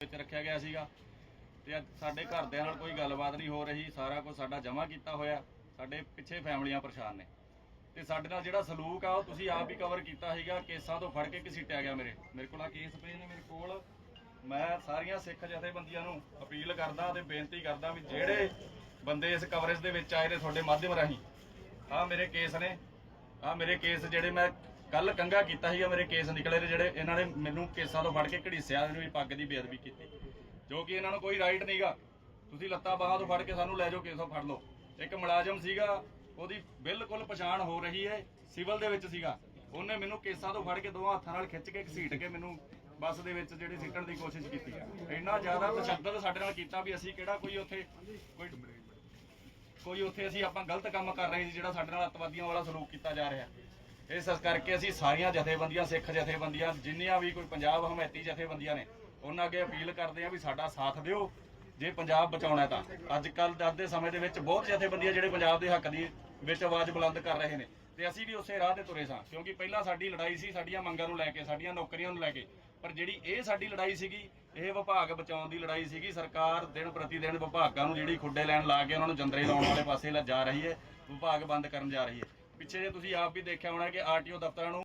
ਵਿੱਚ ਰੱਖਿਆ ਗਿਆ ਸੀਗਾ। ਤੇ ਅੱਜ ਸਾਡੇ ਘਰਦਿਆਂ ਨਾਲ ਕੋਈ ਗੱਲਬਾਤ ਨਹੀਂ ਹੋ ਰਹੀ। ਸਾਰਾ ਕੁਝ ਸਾਡਾ ਜਮ੍ਹਾਂ ਕੀਤਾ ਹੋਇਆ। ਸਾਡੇ ਪਿੱਛੇ ਫੈਮਲੀਆਂ ਪਰੇਸ਼ਾਨ ਨੇ। ਤੇ ਸਾਡੇ ਨਾਲ ਜਿਹੜਾ ਸਲੂਕ ਆ, ਉਹ ਤੁਸੀਂ ਆਪ ਹੀ ਕਵਰ ਕੀਤਾ ਸੀਗਾ। ਕੇਸਾਂ ਤੋਂ ਫੜ ਕੇ ਘਸੀਟਿਆ ਗਿਆ ਮੇਰੇ। ਮੇਰੇ ਕੋਲ ਆ ਕੇਸ ਪਏ ਨੇ ਮੇਰੇ ਕੋਲ। ਮੈਂ ਸਾਰੀਆਂ ਸਿੱਖ ਜਥੇਬੰਦੀਆਂ ਨੂੰ ਅਪੀਲ ਕਰਦਾ ਤੇ ਬੇਨਤੀ ਕਰਦਾ ਵੀ ਜਿਹੜੇ ਬੰਦੇ ਇਸ ਕਵਰੇਜ ਦੇ ਵਿੱਚ ਆਏ ਨੇ ਤੁਹਾਡੇ ਮਾਧਿਅਮ ਰਾਹੀਂ ਆ ਮੇਰੇ ਕੇਸ ਨੇ। ਆ ਮੇਰੇ ਕੇਸ ਜਿਹੜੇ ਮੈਂ ਕੱਲ ਕੰਗਾ ਕੀਤਾ ਸੀਗਾ, ਮੇਰੇ ਕੇਸ ਨਿਕਲੇ ਨੇ ਜਿਹੜੇ ਇਹਨਾਂ ਨੇ ਮੈਨੂੰ ਕੇਸਾਂ ਤੋਂ ਫੜ ਕੇ ਘੜੀਸਿਆ ਇਹਨੂੰ ਵੀ ਪੱਗ ਦੀ ਬੇਅਦਬੀ ਕੀਤੀ। ਜੋ ਕਿ ਇਹਨਾਂ ਨੂੰ ਕੋਈ ਰਾਈਟ ਨਹੀਂਗਾ ਤੁਸੀਂ ਲੱਤਾਂ ਬਾਹਾਂ ਤੋਂ ਫੜ ਕੇ ਸਾਨੂੰ ਲੈ ਜਾਓ, ਕੇਸੋਂ ਫੜ ਲਓ। ਇੱਕ ਮੁਲਾਜ਼ਮ ਸੀਗਾ, ਉਹਦੀ ਬਿਲਕੁਲ ਪਛਾਣ ਹੋ ਰਹੀ ਹੈ, ਸਿਵਲ ਦੇ ਵਿੱਚ ਸੀਗਾ। ਉਹਨੇ ਮੈਨੂੰ ਕੇਸਾਂ ਤੋਂ ਫੜ ਕੇ ਦੋਵਾਂ ਹੱਥਾਂ ਨਾਲ ਖਿੱਚ ਕੇ ਘਸੀਟ ਕੇ ਮੈਨੂੰ ਬੱਸ ਦੇ ਵਿੱਚ ਜਿਹੜੀ ਸਿੱਟਣ ਦੀ ਕੋਸ਼ਿਸ਼ ਕੀਤੀ ਆ। ਇੰਨਾ ਜ਼ਿਆਦਾ ਤਸ਼ੱਦਦ ਸਾਡੇ ਨਾਲ ਕੀਤਾ ਵੀ ਅਸੀਂ ਕਿਹੜਾ ਕੋਈ ਉੱਥੇ, ਕੋਈ ਕੋਈ ਉੱਥੇ ਅਸੀਂ ਆਪਾਂ ਗਲਤ ਕੰਮ ਕਰ ਰਹੇ ਸੀ, ਜਿਹੜਾ ਸਾਡੇ ਨਾਲ ਅੱਤਵਾਦੀਆਂ ਵਾਲਾ ਸਲੂਕ ਕੀਤਾ ਜਾ ਰਿਹਾ। ਇਸ ਕਰਕੇ ਅਸੀਂ ਸਾਰੀਆਂ ਜਥੇਬੰਦੀਆਂ, ਸਿੱਖ ਜਥੇਬੰਦੀਆਂ, ਜਿੰਨੀਆਂ ਵੀ ਕੋਈ ਪੰਜਾਬ ਹਮਾਇਤੀ ਜਥੇਬੰਦੀਆਂ ਨੇ, ਉਹਨਾਂ ਅੱਗੇ ਅਪੀਲ ਕਰਦੇ ਆ ਵੀ ਸਾਡਾ ਸਾਥ ਦਿਓ। ਜੇ ਪੰਜਾਬ ਬਚਾਉਣਾ ਤਾਂ। ਅੱਜ ਕੱਲ ਅੱਜ ਦੇ ਸਮੇਂ ਦੇ ਵਿੱਚ ਬਹੁਤ ਜਥੇਬੰਦੀਆਂ ਜਿਹੜੇ ਪੰਜਾਬ ਦੇ ਹੱਕ ਦੀ ਵਿੱਚ ਆਵਾਜ਼ ਬੁਲੰਦ ਕਰ ਰਹੇ ਨੇ। ਤੇ ਅਸੀਂ ਵੀ ਉਸੇ ਰਾਹ ਤੇ ਤੁਰੇ ਸਾਂ, ਕਿਉਂਕਿ ਪਹਿਲਾਂ ਸਾਡੀ ਲੜਾਈ ਸੀ ਸਾਡੀਆਂ ਮੰਗਾਂ ਨੂੰ ਲੈ ਕੇ, ਸਾਡੀਆਂ ਨੌਕਰੀਆਂ ਨੂੰ ਲੈ ਕੇ। ਪਰ ਜਿਹੜੀ ਇਹ ਸਾਡੀ ਲੜਾਈ ਸੀਗੀ, ਇਹ ਵਿਭਾਗ ਬਚਾਉਣ ਦੀ ਲੜਾਈ ਸੀਗੀ। ਸਰਕਾਰ ਦਿਨ ਪ੍ਰਤੀ ਦਿਨ ਵਿਭਾਗਾਂ ਨੂੰ ਜਿਹੜੀ ਖੁੱਡੇ ਲੈਣ ਲਾ ਕੇ ਉਹਨਾਂ ਨੂੰ ਜੰਦਰੇ ਲਾਉਣ ਵਾਲੇ ਪਾਸੇ ਲੈ ਜਾ ਰਹੀ ਹੈ, ਵਿਭਾਗ ਬੰਦ ਕਰਨ ਜਾ ਰਹੀ ਹੈ। ਪਿੱਛੇ ਜੇ ਤੁਸੀਂ ਆਪ ਵੀ ਦੇਖਿਆ ਹੋਣਾ ਕਿ ਆਰਟੀਓ ਦਫ਼ਤਰਾਂ ਨੂੰ